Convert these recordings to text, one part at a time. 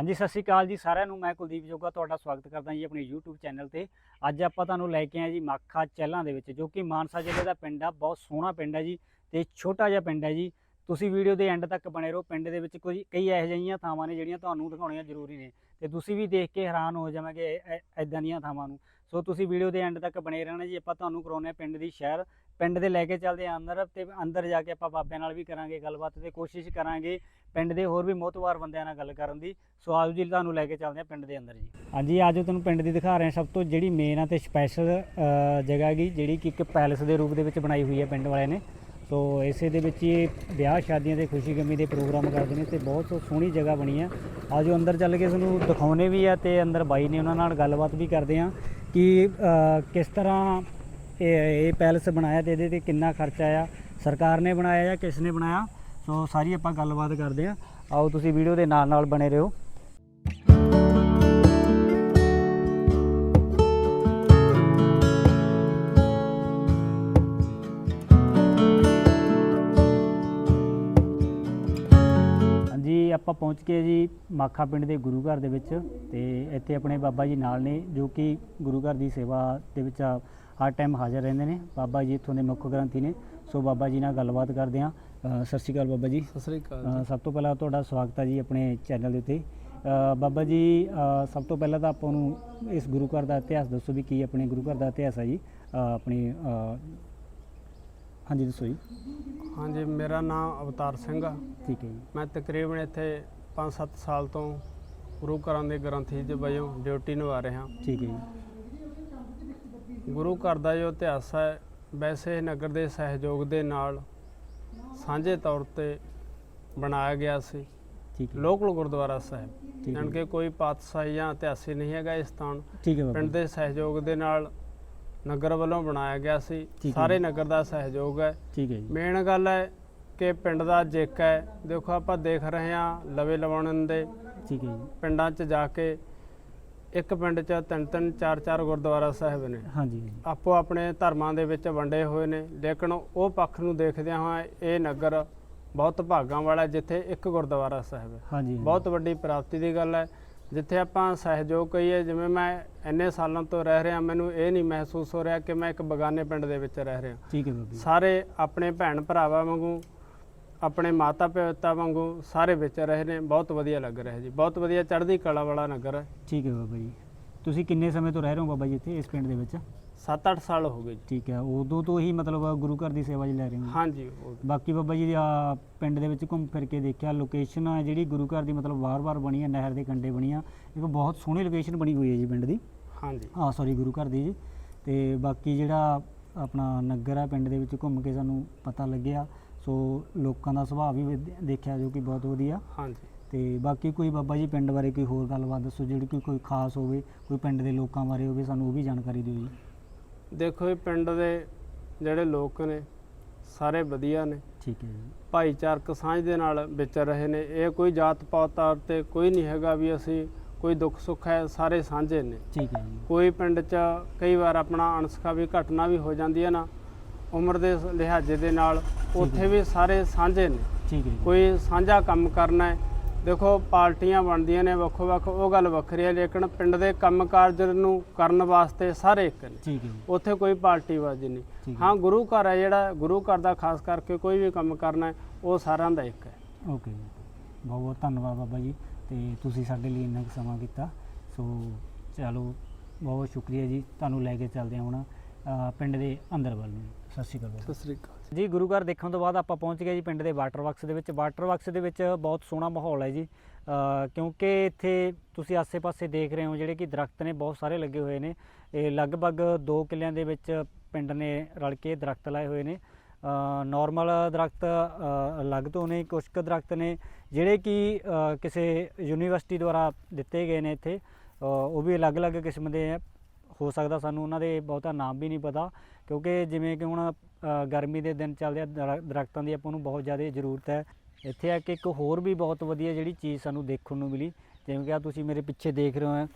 ਹਾਂਜੀ, ਸਤਿ ਸ਼੍ਰੀ ਅਕਾਲ ਜੀ ਸਾਰਿਆਂ ਨੂੰ। ਮੈਂ ਕੁਲਦੀਪ ਜੋਗਾ, ਤੁਹਾਡਾ ਸਵਾਗਤ ਕਰਦਾ ਜੀ ਆਪਣੇ YouTube ਚੈਨਲ ਤੇ। ਅੱਜ ਆਪਾਂ ਤੁਹਾਨੂੰ ਲੈ ਕੇ ਆਏ ਜੀ ਮਾਖਾ ਚਹਿਲਾਂ ਦੇ ਵਿੱਚ, ਜੋ ਕਿ ਮਾਨਸਾ ਜ਼ਿਲ੍ਹੇ ਦਾ ਪਿੰਡ ਆ, ਬਹੁਤ ਸੋਹਣਾ ਪਿੰਡ ਹੈ ਜੀ ਤੇ ਛੋਟਾ ਜਿਹਾ ਪਿੰਡ ਹੈ ਜੀ। ਤੁਸੀਂ ਵੀਡੀਓ ਦੇ ਐਂਡ ਤੱਕ ਬਣੇ ਰਹੋ, ਪਿੰਡ ਦੇ ਵਿੱਚ ਕੋਈ ਕਈ ਇਹੋ ਜਿਹੀਆਂ ਥਾਵਾਂ ਨੇ ਜਿਹੜੀਆਂ ਤੁਹਾਨੂੰ ਦਿਖਾਉਣੀਆਂ ਜ਼ਰੂਰੀ ਨੇ ਤੇ ਤੁਸੀਂ ਵੀ ਦੇਖ ਕੇ ਹੈਰਾਨ ਹੋ ਜਾਵਾਂਗੇ ਐਦਾਂ ਦੀਆਂ ਥਾਵਾਂ ਨੂੰ। ਸੋ ਤੁਸੀਂ ਵੀਡੀਓ ਦੇ ਐਂਡ ਤੱਕ ਬਣੇ ਰਹਿਣਾ ਜੀ, ਆਪਾਂ ਤੁਹਾਨੂੰ ਕਰਾਉਂਦੇ ਹਾਂ ਪਿੰਡ ਦੀ ਸ਼ਹਿਰ। ਪਿੰਡ ਦੇ ਲੈ ਕੇ ਚੱਲਦੇ ਹਾਂ ਅੰਦਰ ਤੇ ਅੰਦਰ ਜਾ ਕੇ ਆਪਾਂ ਬਾਬਿਆਂ ਨਾਲ ਵੀ ਕਰਾਂਗੇ ਗੱਲਬਾਤ ਤੇ ਕੋਸ਼ਿਸ਼ ਕਰਾਂਗੇ ਪਿੰਡ ਦੇ ਹੋਰ ਵੀ ਮੋਤਵਾਰ ਬੰਦਿਆਂ ਨਾਲ ਗੱਲ ਕਰਨ ਦੀ ਸੋ ਆਜੋ ਜੀ ਤੁਹਾਨੂੰ ਲੈ ਕੇ ਚੱਲਦੇ ਹਾਂ ਪਿੰਡ ਦੇ ਅੰਦਰ ਜੀ। ਹਾਂਜੀ ਆਜੋ ਤੁਹਾਨੂੰ ਪਿੰਡ ਦੀ ਦਿਖਾ ਰਹੇ ਹਾਂ ਸਭ ਤੋਂ ਜਿਹੜੀ ਮੇਨ ਆ ਤੇ ਸਪੈਸ਼ਲ ਜਗ੍ਹਾ ਹੈਗੀ, ਜਿਹੜੀ ਕਿ ਇੱਕ ਪੈਲਸ ਦੇ ਰੂਪ ਦੇ ਵਿੱਚ ਬਣਾਈ ਹੋਈ ਹੈ ਪਿੰਡ ਵਾਲਿਆਂ ਨੇ। ਸੋ ਇਸੇ ਦੇ ਵਿੱਚ ਹੀ ਇਹ ਵਿਆਹ ਸ਼ਾਦੀਆਂ ਦੇ ਖੁਸ਼ੀ ਗਮੀ ਦੇ ਪ੍ਰੋਗਰਾਮ ਕਰਦੇ ਨੇ ਤੇ ਬਹੁਤ ਸੋਹਣੀ ਜਗ੍ਹਾ ਬਣੀ ਆ। ਆਜੋ ਅੰਦਰ ਚੱਲ ਕੇ ਤੁਹਾਨੂੰ ਦਿਖਾਉਣੇ ਵੀ ਆ ਤੇ ਅੰਦਰ ਬਾਈ ਨੇ ਉਹਨਾਂ ਨਾਲ ਗੱਲਬਾਤ ਵੀ ਕਰਦੇ ਆ ਕਿ ਕਿਸ ਤਰ੍ਹਾਂ ਇਹ ਇਹ ਪੈਲਸ ਬਣਾਇਆ ਤੇ ਇਹਦੇ ਤੇ ਕਿੰਨਾ ਖਰਚਾ ਆ ਸਰਕਾਰ ਨੇ ਬਣਾਇਆ ਜਾਂ ਕਿਸ ਨੇ ਬਣਾਇਆ? ਸੋ ਸਾਰੀ ਆਪਾਂ ਗੱਲਬਾਤ ਕਰਦੇ ਆ ਆਓ ਤੁਸੀਂ ਵੀਡੀਓ ਦੇ ਨਾਲ ਨਾਲ ਬਣੇ ਰਹੋ। ਜੀ ਆਪਾਂ ਪਹੁੰਚ ਗਏ ਜੀ ਮਾਖਾ ਪਿੰਡ ਦੇ ਗੁਰੂ ਘਰ ਦੇ ਵਿੱਚ ਤੇ ਇੱਥੇ ਆਪਣੇ ਬਾਬਾ ਜੀ ਨਾਲ ਨੇ, ਜੋ ਕਿ ਗੁਰੂ ਘਰ ਦੀ ਸੇਵਾ ਦੇ ਵਿੱਚ ਹਰ ਟਾਈਮ ਹਾਜ਼ਰ ਰਹਿੰਦੇ ਨੇ। ਬਾਬਾ ਜੀ ਇੱਥੋਂ ਦੇ ਮੁੱਖ ਗ੍ਰੰਥੀ ਨੇ। ਸੋ ਬਾਬਾ ਜੀ ਨਾਲ ਗੱਲਬਾਤ ਕਰਦੇ ਹਾਂ। ਅ, ਸਤਿ ਸ਼੍ਰੀ ਅਕਾਲ ਬਾਬਾ ਜੀ। ਸਤਿ ਸ੍ਰੀ ਅਕਾਲ ਅ। ਸਭ ਤੋਂ ਪਹਿਲਾਂ ਤੁਹਾਡਾ ਸਵਾਗਤ ਹੈ ਜੀ ਆਪਣੇ ਚੈਨਲ ਦੇ ਉੱਤੇ। ਅ, ਬਾਬਾ ਜੀ ਅ, ਸਭ ਤੋਂ ਪਹਿਲਾਂ ਤਾਂ ਆਪਾਂ ਨੂੰ ਇਸ ਗੁਰੂ ਘਰ ਦਾ ਇਤਿਹਾਸ ਦੱਸੋ ਵੀ ਕੀ ਆਪਣੇ ਗੁਰੂ ਘਰ ਦਾ ਇਤਿਹਾਸ ਹੈ ਜੀ। ਅ, ਆਪਣੀ ਅ, ਹਾਂਜੀ ਦੱਸੋ ਜੀ। ਹਾਂਜੀ ਮੇਰਾ ਨਾਮ ਅਵਤਾਰ ਸਿੰਘ ਆ। ਠੀਕ ਹੈ ਜੀ। ਮੈਂ ਤਕਰੀਬਨ ਇੱਥੇ 5-7 ਸਾਲ ਤੋਂ ਗੁਰੂ ਘਰਾਂ ਦੇ ਗ੍ਰੰਥੀ ਦੇ ਵਜੋਂ ਡਿਊਟੀ ਨਿਭਾ ਰਿਹਾ। ਠੀਕ ਹੈ ਜੀ। ਗੁਰੂ ਘਰ ਦਾ ਜੋ ਇਤਿਹਾਸ ਹੈ ਵੈਸੇ ਇਹ ਨਗਰ ਦੇ ਸਹਿਯੋਗ ਦੇ ਨਾਲ ਸਾਂਝੇ ਤੌਰ ਤੇ ਬਣਾਇਆ ਗਿਆ ਸੀ। ਠੀਕ ਹੈ। ਲੋਕਲ ਗੁਰਦੁਆਰਾ ਸਾਹਿਬ। ਠੀਕ ਹੈ। ਜਾਣੀ ਕਿ ਕੋਈ ਪਾਤਸ਼ਾਹੀ ਜਾਂ ਇਤਿਹਾਸੀ ਨਹੀਂ ਹੈਗਾ ਇਹ ਸਥਾਨ ਠੀਕ ਹੈ ਬਾਬਾ ਪਿੰਡ ਜੀ। ਦੇ ਸਹਿਯੋਗ ਦੇ ਨਾਲ ਨਗਰ ਵੱਲੋਂ ਬਣਾਇਆ ਗਿਆ ਸੀ। ਠੀਕ ਹੈ। ਸਾਰੇ। ਨਗਰ ਦਾ ਸਹਿਯੋਗ ਹੈ। ਠੀਕ ਹੈ ਜੀ। ਮੇਨ ਗੱਲ ਹੈ ਕਿ ਪਿੰਡ ਦਾ ਜੇਕ ਹੈ। ਦੇਖੋ ਆਪਾਂ ਦੇਖ ਰਹੇ ਹਾਂ ਲਵੇ ਲਵਾਉਣ ਦੇ ਠੀਕ ਹੈ ਜੀ। ਪਿੰਡਾਂ 'ਚ ਜਾ ਕੇ ਇੱਕ ਪਿੰਡ 'ਚ ਤਿੰਨ ਤਿੰਨ ਚਾਰ ਚਾਰ ਗੁਰਦੁਆਰਾ ਸਾਹਿਬ ਨੇ। ਹਾਂਜੀ। ਆਪੋ ਆਪਣੇ ਧਰਮਾਂ ਦੇ ਵਿੱਚ ਵੰਡੇ ਹੋਏ ਨੇ। ਲੇਕਿਨ ਉਹ ਪੱਖ ਨੂੰ ਦੇਖਦਿਆਂ ਹੋਇਆ ਇਹ ਨਗਰ ਬਹੁਤ ਭਾਗਾਂ ਵਾਲਾ ਹੈ ਜਿੱਥੇ ਇੱਕ ਗੁਰਦੁਆਰਾ ਸਾਹਿਬ ਹੈ। ਹਾਂਜੀ। ਬਹੁਤ ਵੱਡੀ ਪ੍ਰਾਪਤੀ ਦੀ ਗੱਲ ਹੈ। ਜਿੱਥੇ ਆਪਾਂ ਸਹਿਯੋਗ ਕਹੀਏ ਜਿਵੇਂ ਮੈਂ ਇੰਨੇ ਸਾਲਾਂ ਤੋਂ ਰਹਿ ਰਿਹਾ ਮੈਨੂੰ ਇਹ ਨਹੀਂ ਮਹਿਸੂਸ ਹੋ ਰਿਹਾ ਕਿ ਮੈਂ ਇੱਕ ਬਗਾਨੇ ਪਿੰਡ ਦੇ ਵਿੱਚ ਰਹਿ ਰਿਹਾ। ਠੀਕ ਹੈ ਜੀ। ਸਾਰੇ ਆਪਣੇ ਭੈਣ ਭਰਾਵਾਂ ਵਾਂਗੂ ਆਪਣੇ ਮਾਤਾ ਪਿਤਾ ਵਾਂਗੂ ਸਾਰੇ ਵਿੱਚ ਰਹੇ ਨੇ ਬਹੁਤ ਵਧੀਆ ਲੱਗ ਰਿਹਾ ਜੀ। ਬਹੁਤ ਵਧੀਆ ਚੜ੍ਹਦੀ ਕਲਾ ਵਾਲਾ ਨਗਰ ਹੈ। ਠੀਕ ਹੈ ਬਾਬਾ ਜੀ। ਤੁਸੀਂ ਕਿੰਨੇ ਸਮੇਂ ਤੋਂ ਰਹਿ ਰਹੇ ਹੋ ਬਾਬਾ ਜੀ ਇੱਥੇ ਇਸ ਪਿੰਡ ਦੇ ਵਿੱਚ? 7-8 ਸਾਲ ਹੋ ਗਏ ਜੀ। ਠੀਕ ਹੈ ਉਦੋਂ ਤੋਂ ਹੀ ਮਤਲਬ ਗੁਰੂ ਘਰ ਦੀ ਸੇਵਾ 'ਚ ਲੈ ਰਹੇ ਹੋ? ਹਾਂਜੀ ਉਹ- ਬਾਕੀ ਬਾਬਾ ਜੀ ਆ ਪਿੰਡ ਦੇ ਵਿੱਚ ਘੁੰਮ ਫਿਰ ਕੇ ਦੇਖਿਆ ਲੋਕੇਸ਼ਨ ਆ ਜਿਹੜੀ ਗੁਰੂ ਘਰ ਦੀ ਮਤਲਬ ਵਾਰ-ਵਾਰ ਬਣੀ ਹੈ ਨਹਿਰ ਦੇ ਕੰਢੇ ਬਣੀ ਆ ਇੱਕ ਬਹੁਤ ਸੋਹਣੀ ਲੋਕੇਸ਼ਨ ਬਣੀ ਹੋਈ ਹੈ ਜੀ ਪਿੰਡ ਦੀ। ਹਾਂਜੀ। ਹਾਂ ਸੌਰੀ ਗੁਰੂ ਘਰ ਦੀ ਜੀ। ਤੇ ਬਾਕੀ ਜਿਹੜਾ ਆਪਣਾ ਨਗਰ ਆ ਪਿੰਡ ਦੇ ਵਿੱਚ ਘੁੰਮ ਕੇ ਸਾਨੂੰ ਪਤਾ ਲੱਗਿਆ ਸੋ ਲੋਕਾਂ ਦਾ ਸੁਭਾਅ ਵੀ ਵਧਿ- ਦੇਖਿਆ ਜੋ ਕਿ ਬਹੁਤ ਵਧੀਆ। ਹਾਂਜੀ। ਤੇ ਬਾਕੀ ਕੋਈ ਬਾਬਾ ਜੀ ਪਿੰਡ ਬਾਰੇ ਕੋਈ ਹੋਰ ਗੱਲਬਾਤ ਦੱਸੋ ਜਿਹੜੀ ਕਿ ਕੋਈ ਖਾਸ ਹੋਵੇ ਕੋਈ ਪਿੰਡ ਦੇ ਲੋਕਾਂ ਬਾਰੇ ਹੋਵੇ ਸਾਨੂੰ ਉਹ ਵੀ ਜਾਣਕਾਰੀ ਦਿਓ ਜੀ। ਦੇਖੋ ਇਹ ਪਿੰਡ ਦੇ ਜਿਹੜੇ ਲੋਕ ਨੇ ਸਾਰੇ ਵਧੀਆ ਨੇ। ਠੀਕ ਹੈ ਜੀ। ਭਾਈਚਾਰਕ ਸਾਂਝ ਦੇ ਨਾਲ ਵਿਚਰ ਰਹੇ ਨੇ। ਇਹ ਕੋਈ ਜਾਤ ਪਾਤ ਤੌਰ ਤੇ ਕੋਈ ਨਹੀਂ ਹੈਗਾ ਵੀ ਅਸੀਂ ਕੋਈ ਦੁੱਖ ਸੁੱਖ ਹੈ ਸਾਰੇ ਸਾਂਝੇ ਨੇ। ਠੀਕ ਹੈ ਜੀ। ਕੋਈ ਪਿੰਡ 'ਚ ਕਈ ਵਾਰ ਆਪਣਾ ਅਣਸਖਾ ਵੀ ਘਟਨਾ ਵੀ ਹੋ ਜਾਂਦੀ ਹੈ ਨਾ ਉਮਰ ਦੇ ਲਿਹਾਜ਼ੇ ਦੇ ਨਾਲ ਉੱਥੇ ਵੀ ਸਾਰੇ ਸਾਂਝੇ ਨੇ। ਠੀਕ ਹੈ ਕੋਈ ਸਾਂਝਾ ਕੰਮ ਕਰਨਾ ਹੈ। ਦੇਖੋ ਪਾਰਟੀਆਂ ਬਣਦੀਆਂ ਨੇ ਵੱਖੋ ਵੱਖ ਉਹ ਗੱਲ ਵੱਖਰੀ ਹੈ ਲੇਕਿਨ ਪਿੰਡ ਦੇ ਕੰਮ ਕਾਰਜ ਨੂੰ ਕਰਨ ਵਾਸਤੇ ਸਾਰੇ ਇੱਕ ਨੇ। ਠੀਕ ਹੈ ਉੱਥੇ ਕੋਈ ਪਾਰਟੀਬਾਜ਼ੀ ਨਹੀਂ। ਹੈ ਗੁਰੂ ਘਰ ਹੈ ਜਿਹੜਾ ਗੁਰੂ ਘਰ ਦਾ ਖਾਸ ਕਰਕੇ ਕੋਈ ਵੀ ਕੰਮ ਕਰਨਾ ਹੈ ਉਹ ਸਾਰਿਆਂ ਦਾ ਇੱਕ ਹੈ। ਓਕੇ ਜੀ। ਬਹੁਤ ਬਹੁਤ ਧੰਨਵਾਦ ਬਾਬਾ ਜੀ ਤੇ ਤੁਸੀਂ ਸਾਡੇ ਲਈ ਇੰਨਾ ਕੁ ਸਮਾਂ ਕੀਤਾ ਸੋ ਚਲੋ ਬਹੁਤ ਸ਼ੁਕਰੀਆ ਜੀ। ਤੁਹਾਨੂੰ ਲੈ ਕੇ ਚੱਲਦੇ ਹਾਂ ਹੁਣ ਪਿੰਡ ਦੇ ਅੰਦਰ ਵੱਲ ਨੂੰ। ਸਤਿ ਸ਼੍ਰੀ ਅਕਾਲ ਸਤਿ ਸ੍ਰੀ ਅਕਾਲ ਜੀ। ਗੁਰੂ ਘਰ ਦੇਖਣ ਤੋਂ ਬਾਅਦ ਆਪਾਂ ਪਹੁੰਚ ਗਏ ਜੀ ਪਿੰਡ ਦੇ ਵਾਟਰ ਵਰਕਸ ਦੇ ਵਿੱਚ। ਵਾਟਰ ਵਰਕਸ ਦੇ ਵਿੱਚ ਬਹੁਤ ਸੋਹਣਾ ਮਾਹੌਲ ਹੈ ਜੀ। ਕਿਉਂਕਿ ਇੱਥੇ ਤੁਸੀਂ ਆਸੇ-ਪਾਸੇ ਦੇਖ ਰਹੇ ਹੋ ਜਿਹੜੇ ਕਿ ਦਰਖਤ ਨੇ ਬਹੁਤ ਸਾਰੇ ਲੱਗੇ ਹੋਏ ਨੇ। ਇਹ ਲਗਭਗ 2 ਕਿੱਲਿਆਂ ਦੇ ਵਿੱਚ ਪਿੰਡ ਨੇ ਰਲ ਕੇ ਦਰਖਤ ਲਾਏ ਹੋਏ ਨੇ। ਨਾਰਮਲ ਦਰਖਤ ਅਲੱਗ ਤੋਂ ਨੇ ਕੁਝ ਕੁ ਦਰਖਤ ਨੇ ਜਿਹੜੇ ਕਿ ਕਿਸੇ ਯੂਨੀਵਰਸਿਟੀ ਦੁਆਰਾ ਦਿੱਤੇ ਗਏ ਨੇ ਇੱਥੇ। ਉਹ ਵੀ ਅਲੱਗ-ਅਲੱਗ ਕਿਸਮ ਦੇ ਆ। ਹੋ ਸਕਦਾ, ਸਾਨੂੰ ਉਹਨਾਂ ਦੇ ਬਹੁਤਾ ਨਾਮ ਵੀ ਨਹੀਂ ਪਤਾ। ਕਿਉਂਕਿ ਜਿਵੇਂ ਕਿ ਹੁਣ ਗਰਮੀ ਦੇ ਦਿਨ ਚੱਲਦੇ ਆ, ਦਰ- ਦਰਖਤਾਂ ਦੀ ਆਪਾਂ ਨੂੰ ਬਹੁਤ ਜ਼ਿਆਦਾ ਜ਼ਰੂਰਤ ਹੈ। ਇੱਥੇ ਆ ਕੇ ਇੱਕ ਹੋਰ ਵੀ ਬਹੁਤ ਵਧੀਆ ਜਿਹੜੀ ਚੀਜ਼ ਸਾਨੂੰ ਦੇਖਣ ਨੂੰ ਮਿਲੀ। ਜਿਵੇਂ ਕਿ ਆ ਤੁਸੀਂ ਮੇਰੇ ਪਿੱਛੇ ਦੇਖ ਰਹੇ ਹੋ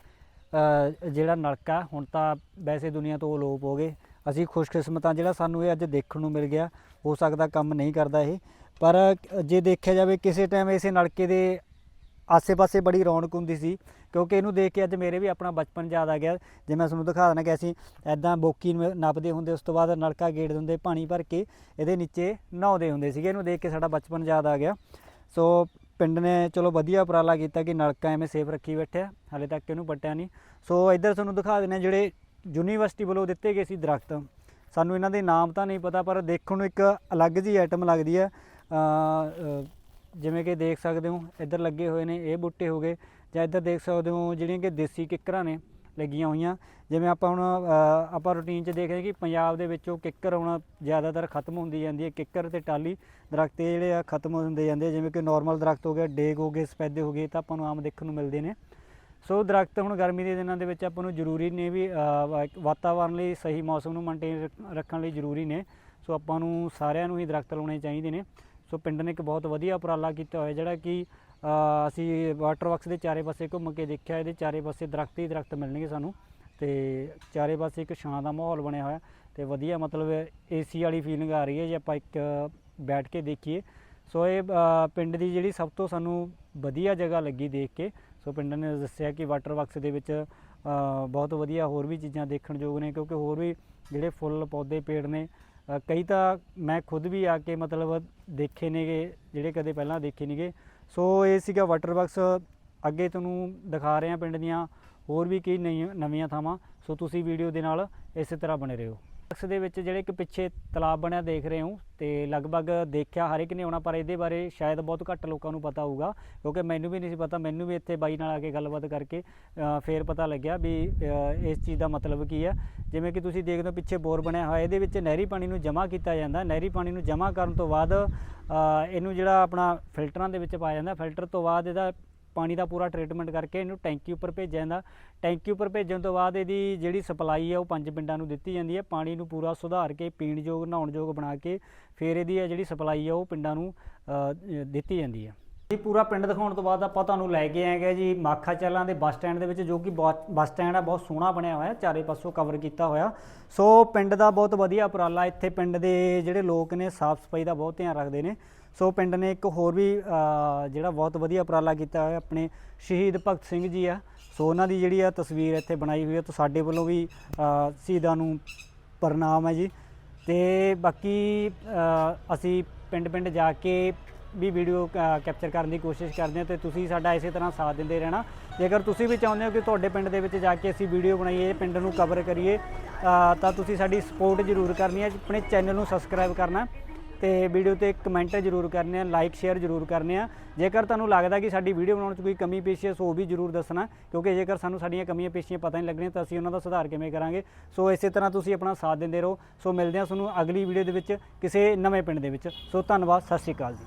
ਜਿਹੜਾ ਨਲਕਾ ਹੁਣ ਤਾਂ ਵੈਸੇ ਦੁਨੀਆ ਤੋਂ ਅਲੋਪ ਹੋ ਗਏ। ਅਸੀਂ ਖੁਸ਼ਕਿਸਮਤ ਹਾਂ ਜਿਹੜਾ ਸਾਨੂੰ ਇਹ ਅੱਜ ਦੇਖਣ ਨੂੰ ਮਿਲ ਗਿਆ, ਹੋ ਸਕਦਾ ਕੰਮ ਨਹੀਂ ਕਰਦਾ ਇਹ। ਪਰ ਜੇ ਦੇਖਿਆ ਜਾਵੇ, ਕਿਸੇ ਟਾਈਮ ਇਸੇ ਨਲਕੇ ਦੇ ਆਸੇ-ਪਾਸੇ ਬੜੀ ਰੌਣਕ ਹੁੰਦੀ ਸੀ। ਕਿਉਂਕਿ ਇਹਨੂੰ ਦੇਖ ਕੇ ਅੱਜ ਮੇਰੇ ਵੀ ਆਪਣਾ ਬਚਪਨ ਯਾਦ ਆ ਗਿਆ। ਜੇ ਮੈਂ ਤੁਹਾਨੂੰ ਦਿਖਾ ਦੇਣਾ ਕਿ ਅਸੀਂ ਐਦਾਂ ਬੋਕੀ ਨੂੰ ਨੱਪਦੇ ਹੁੰਦੇ, ਉਸ ਤੋਂ ਬਾਅਦ ਨਲਕਾ ਗੇੜਦੇ ਹੁੰਦੇ ਪਾਣੀ ਭਰ ਕੇ ਇਹਦੇ ਨੀਚੇ ਨਹਾਉਂਦੇ ਹੁੰਦੇ ਸੀਗੇ। ਇਹਨੂੰ ਦੇਖ ਕੇ ਸਾਡਾ ਬਚਪਨ ਯਾਦ ਆ ਗਿਆ। ਸੋ ਪਿੰਡ ਨੇ ਚਲੋ ਵਧੀਆ ਉਪਰਾਲਾ ਕੀਤਾ ਕਿ ਨਲਕਾ ਐਵੇਂ ਸੇਫ ਰੱਖੀ ਬੈਠਿਆ। ਹਾਲੇ ਤੱਕ ਇਹਨੂੰ ਪੱਟਿਆ ਨਹੀਂ। ਸੋ ਇੱਧਰ ਤੁਹਾਨੂੰ ਦਿਖਾ ਦਿੰਦੇ ਹਾਂ ਜਿਹੜੇ ਯੂਨੀਵਰਸਿਟੀ ਵੱਲੋਂ ਦਿੱਤੇ ਗਏ ਸੀ ਦਰਖਤ। ਸਾਨੂੰ ਇਹਨਾਂ ਦੇ ਨਾਮ ਤਾਂ ਨਹੀਂ ਪਤਾ, ਪਰ ਦੇਖਣ ਨੂੰ ਇੱਕ ਅਲੱਗ ਜਿਹੀ ਆਈਟਮ ਲੱਗਦੀ ਹੈ। ਜਿਵੇਂ ਕਿ ਦੇਖ ਸਕਦੇ ਹੋ, ਇੱਧਰ ਲੱਗੇ ਹੋਏ ਨੇ, ਇਹ ਬੂਟੇ ਹੋ ਗਏ। ਜਾਂ ਇੱਧਰ ਦੇਖ ਸਕਦੇ ਹੋ ਜਿਹੜੀਆਂ ਕਿ ਦੇਸੀ ਕਿੱਕਰਾਂ ਨੇ ਲੱਗੀਆਂ ਹੋਈਆਂ। ਜਿਵੇਂ ਆਪਾਂ ਹੁਣ ਆਪਾਂ ਰੂਟੀਨ 'ਚ ਦੇਖਦੇ ਕਿ ਪੰਜਾਬ ਦੇ ਵਿੱਚੋਂ ਕਿੱਕਰ ਆਉਣਾ ਜ਼ਿਆਦਾਤਰ ਖਤਮ ਹੁੰਦੀ ਜਾਂਦੀ ਹੈ। ਕਿੱਕਰ ਤੇ ਟਾਲੀ ਦਰਖਤ ਜਿਹੜੇ ਆ ਖਤਮ ਹੁੰਦੇ ਜਾਂਦੇ ਆ, ਜਿਵੇਂ ਕਿ ਨਾਰਮਲ ਦਰਖਤ ਹੋ ਗਿਆ ਡੇਗ ਹੋ ਗਏ ਸਪੈਦੇ ਹੋ ਗਏ ਤਾਂ ਆਪਾਂ ਨੂੰ ਆਮ ਦੇਖਣ ਨੂੰ ਮਿਲਦੇ ਨੇ। ਸੋ ਦਰਖਤ ਹੁਣ ਗਰਮੀ ਦੇ ਦਿਨਾਂ ਦੇ ਵਿੱਚ ਆਪਾਂ ਨੂੰ ਜ਼ਰੂਰੀ ਨੇ ਵੀ ਅ, ਵਾਤਾਵਰਣ ਲਈ ਸਹੀ ਮੌਸਮ ਨੂੰ ਮੇਨਟੇਨ ਰੱਖਣ ਲਈ ਜ਼ਰੂਰੀ ਨੇ। ਸੋ ਆਪਾਂ ਨੂੰ ਸਾਰਿਆਂ ਨੂੰ ਹੀ ਦਰਖਤ ਲਾਉਣੇ ਚਾਹੀਦੇ ਨੇ। ਸੋ ਪਿੰਡ ਨੇ ਇੱਕ ਬਹੁਤ ਵਧੀਆ ਉਪਰਾਲਾ ਕੀਤਾ ਹੋਇਆ ਜਿਹੜਾ ਕਿ ਅਸੀਂ ਵਾਟਰ ਵਰਕਸ ਦੇ ਚਾਰੇ ਪਾਸੇ ਘੁੰਮ ਕੇ ਦੇਖਿਆ, ਇਹਦੇ ਚਾਰੇ ਪਾਸੇ ਦਰਖਤ ਹੀ ਦਰਖਤ ਮਿਲਣਗੇ ਸਾਨੂੰ। ਤੇ ਚਾਰੇ ਪਾਸੇ ਇੱਕ ਛਾਂ ਦਾ ਮਾਹੌਲ ਬਣਿਆ ਹੋਇਆ। ਤੇ ਵਧੀਆ ਮਤਲਬ ਏਸੀ ਵਾਲੀ ਫੀਲਿੰਗ ਆ ਰਹੀ ਹੈ, ਜੇ ਆਪਾਂ ਇੱਕ ਬੈਠ ਕੇ ਦੇਖੀਏ। ਸੋ ਇਹ ਪਿੰਡ ਦੀ ਜਿਹੜੀ ਸਭ ਤੋਂ ਸਾਨੂੰ ਵਧੀਆ ਜਗ੍ਹਾ ਲੱਗੀ ਦੇਖ ਕੇ। ਸੋ ਪਿੰਡ ਨੇ ਦੱਸਿਆ ਕਿ ਵਾਟਰ ਵਰਕਸ ਦੇ ਵਿੱਚ ਬਹੁਤ ਵਧੀਆ ਹੋਰ ਵੀ ਚੀਜ਼ਾਂ ਦੇਖਣ ਯੋਗ ਨੇ, ਕਿਉਂਕਿ ਹੋਰ ਵੀ ਜਿਹੜੇ ਫੁੱਲ, ਪੌਦੇ, ਪੇੜ ਨੇ ਕਈ ਤਾਂ ਮੈਂ ਖੁਦ ਵੀ ਆ ਕੇ ਮਤਲਬ ਦੇਖੇ ਨੇਗੇ, ਜਿਹੜੇ ਕਦੇ ਪਹਿਲਾਂ ਦੇਖੇ ਨਹੀਂਗੇ ਸੋ ਇਹ ਸੀਗਾ ਵਾਟਰ ਵਰਕਸ ਅੱਗੇ ਤੁਹਾਨੂੰ ਦਿਖਾ ਰਹੇ ਹਾਂ ਪਿੰਡ ਦੀਆਂ ਹੋਰ ਵੀ ਕਈ ਨਈ- ਨਵੀਆਂ ਥਾਵਾਂ। ਸੋ ਤੁਸੀਂ ਵੀਡੀਓ ਦੇ ਨਾਲ ਇਸੇ ਤਰ੍ਹਾਂ ਬਣੇ ਰਹੋ। ਵਰਕਸ ਦੇ ਵਿੱਚ ਜਿਹੜੇ ਇੱਕ ਪਿੱਛੇ ਤਲਾਬ ਬਣਿਆ ਦੇਖ ਰਹੇ ਹੋ ਤੇ ਲਗਭਗ ਦੇਖਿਆ ਹਰ ਇੱਕ ਨੇ ਆਉਣਾ ਪਰ ਇਹਦੇ ਬਾਰੇ ਸ਼ਾਇਦ ਬਹੁਤ ਘੱਟ ਲੋਕਾਂ ਨੂੰ ਪਤਾ ਹੋਊਗਾ ਕਿਉਂਕਿ ਮੈਨੂੰ ਵੀ ਨਹੀਂ ਸੀ ਪਤਾ ਮੈਨੂੰ ਵੀ ਇੱਥੇ ਬਾਈ ਨਾਲ ਆ ਕੇ ਗੱਲਬਾਤ ਕਰਕੇ ਅ, ਫੇਰ ਪਤਾ ਲੱਗਿਆ ਵੀ ਇਸ ਚੀਜ਼ ਦਾ ਮਤਲਬ ਕੀ ਹੈ ਜਿਵੇਂ ਕਿ ਤੁਸੀਂ ਦੇਖਦੇ ਹੋ ਪਿੱਛੇ ਬੋਰ ਬਣਿਆ ਹੋਇਆ ਇਹਦੇ ਵਿੱਚ ਨਹਿਰੀ ਪਾਣੀ ਨੂੰ ਜਮ੍ਹਾਂ ਕੀਤਾ ਜਾਂਦਾ ਨਹਿਰੀ ਪਾਣੀ ਨੂੰ ਜਮ੍ਹਾਂ ਕਰਨ ਤੋਂ ਬਾਅਦ ਇਹਨੂੰ ਜਿਹੜਾ ਆਪਣਾ ਫਿਲਟਰਾਂ ਦੇ ਵਿੱਚ ਪਾਇਆ ਜਾਂਦਾ ਫਿਲਟਰ ਤੋਂ ਬਾਅਦ ਇਹਦਾ ਪਾਣੀ ਦਾ ਪੂਰਾ ਟ੍ਰੀਟਮੈਂਟ ਕਰਕੇ ਇਹਨੂੰ ਟੈਂਕੀ ਉੱਪਰ ਭੇਜਿਆ ਜਾਂਦਾ। ਟੈਂਕੀ ਉੱਪਰ ਭੇਜਣ ਤੋਂ ਬਾਅਦ ਇਹਦੀ ਜਿਹੜੀ ਸਪਲਾਈ ਹੈ ਉਹ ਪੰਜ ਪਿੰਡਾਂ ਨੂੰ ਦਿੱਤੀ ਜਾਂਦੀ ਹੈ ਪਾਣੀ ਨੂੰ ਪੂਰਾ ਸੁਧਾਰ ਕੇ, ਪੀਣ ਯੋਗ, ਨਹਾਉਣ ਯੋਗ ਬਣਾ ਕੇ, ਫਿਰ ਇਹਦੀ ਇਹ ਜਿਹੜੀ ਸਪਲਾਈ ਹੈ ਉਹ ਪਿੰਡਾਂ ਨੂੰ ਦਿੱਤੀ ਜਾਂਦੀ ਹੈ ਜੀ ਪੂਰਾ ਪਿੰਡ ਦਿਖਾਉਣ ਤੋਂ ਬਾਅਦ ਆਪਾਂ ਤੁਹਾਨੂੰ ਲੈ ਕੇ ਆਏ ਗਏ ਜੀ ਮਾਖਾ ਚਾਲਾਂ ਦੇ ਬੱਸ ਸਟੈਂਡ ਦੇ ਵਿੱਚ, ਜੋ ਕਿ ਬਹੁਤ- ਬੱਸ ਸਟੈਂਡ ਆ, ਬਹੁਤ ਸੋਹਣਾ ਬਣਿਆ ਹੋਇਆ, ਚਾਰੇ ਪਾਸੋਂ ਕਵਰ ਕੀਤਾ ਹੋਇਆ। ਸੋ ਪਿੰਡ ਦਾ ਬਹੁਤ ਵਧੀਆ ਉਪਰਾਲਾ, ਇੱਥੇ ਪਿੰਡ ਦੇ ਜਿਹੜੇ ਲੋਕ ਨੇ, ਸਾਫ਼ ਸਫ਼ਾਈ ਦਾ ਬਹੁਤ ਧਿਆਨ ਰੱਖਦੇ ਨੇ। ਸੋ ਪਿੰਡ ਨੇ ਇੱਕ ਹੋਰ ਵੀ ਜਿਹੜਾ ਬਹੁਤ ਵਧੀਆ ਉਪਰਾਲਾ ਕੀਤਾ ਹੋਇਆ, ਆਪਣੇ ਸ਼ਹੀਦ ਭਗਤ ਸਿੰਘ ਜੀ ਆ। ਸੋ ਉਹਨਾਂ ਦੀ ਜਿਹੜੀ ਆ ਤਸਵੀਰ ਇੱਥੇ ਬਣਾਈ ਹੋਈ ਹੈ ਤਾਂ ਸਾਡੇ ਵੱਲੋਂ ਵੀ ਸ਼ਹੀਦਾਂ ਨੂੰ ਪ੍ਰਣਾਮ ਹੈ ਜੀ। ਤੇ ਬਾਕੀ ਅਸੀਂ ਪਿੰਡ ਪਿੰਡ ਜਾ ਕੇ ਵੀ ਵੀਡੀਓ ਕੈਪਚਰ ਕਰਨ ਦੀ ਕੋਸ਼ਿਸ਼ ਕਰਦੇ ਹਾਂ ਤੇ ਤੁਸੀਂ ਸਾਡਾ ਇਸੇ ਤਰ੍ਹਾਂ ਸਾਥ ਦਿੰਦੇ ਰਹਿਣਾ। ਜੇਕਰ ਤੁਸੀਂ ਵੀ ਚਾਹੁੰਦੇ ਹੋ ਕਿ ਤੁਹਾਡੇ ਪਿੰਡ ਦੇ ਵਿੱਚ ਜਾ ਕੇ ਅਸੀਂ ਵੀਡੀਓ ਬਣਾਈਏ, ਪਿੰਡ ਨੂੰ ਕਵਰ ਕਰੀਏ ਤਾਂ ਤੁਸੀਂ ਸਾਡੀ ਸਪੋਰਟ ਜ਼ਰੂਰ ਕਰਨੀ ਹੈ। ਆਪਣੇ ਚੈਨਲ ਨੂੰ ਸਬਸਕ੍ਰਾਈਬ ਕਰਨਾ ਤੇ ਵੀਡੀਓ ਤੇ ਕਮੈਂਟ ਜ਼ਰੂਰ ਕਰਨੇ ਆ ਲਾਈਕ ਸ਼ੇਅਰ ਜ਼ਰੂਰ ਕਰਨੇ ਆ ਜੇਕਰ ਤੁਹਾਨੂੰ ਲੱਗਦਾ ਕਿ ਸਾਡੀ ਵੀਡੀਓ ਬਣਾਉਣ 'ਚ ਕੋਈ ਕਮੀ ਪੇਸ਼ੀ ਹੈ, ਸੋ ਉਹ ਵੀ ਜ਼ਰੂਰ ਦੱਸਣਾ ਕਿਉਂਕਿ ਜੇਕਰ ਸਾਨੂੰ ਸਾਡੀਆਂ ਕਮੀਆਂ ਪੇਸ਼ੀਆਂ ਪਤਾ ਨਹੀਂ ਲੱਗਣੀਆਂ, ਤਾਂ ਅਸੀਂ ਉਹਨਾਂ ਦਾ ਸੁਧਾਰ ਕਿਵੇਂ ਕਰਾਂਗੇ। ਸੋ ਇਸੇ ਤਰ੍ਹਾਂ ਤੁਸੀਂ ਆਪਣਾ ਸਾਥ ਦਿੰਦੇ ਰਹੋ। ਸੋ ਮਿਲਦੇ ਹਾਂ ਤੁਹਾਨੂੰ ਅਗਲੀ ਵੀਡੀਓ ਦੇ ਵਿੱਚ ਕਿਸੇ ਨਵੇਂ ਪਿੰਡ ਦੇ ਵਿੱਚ। ਸੋ ਧੰਨਵਾਦ, ਸਤਿ ਸ਼੍ਰੀ ਅਕਾਲ ਜੀ।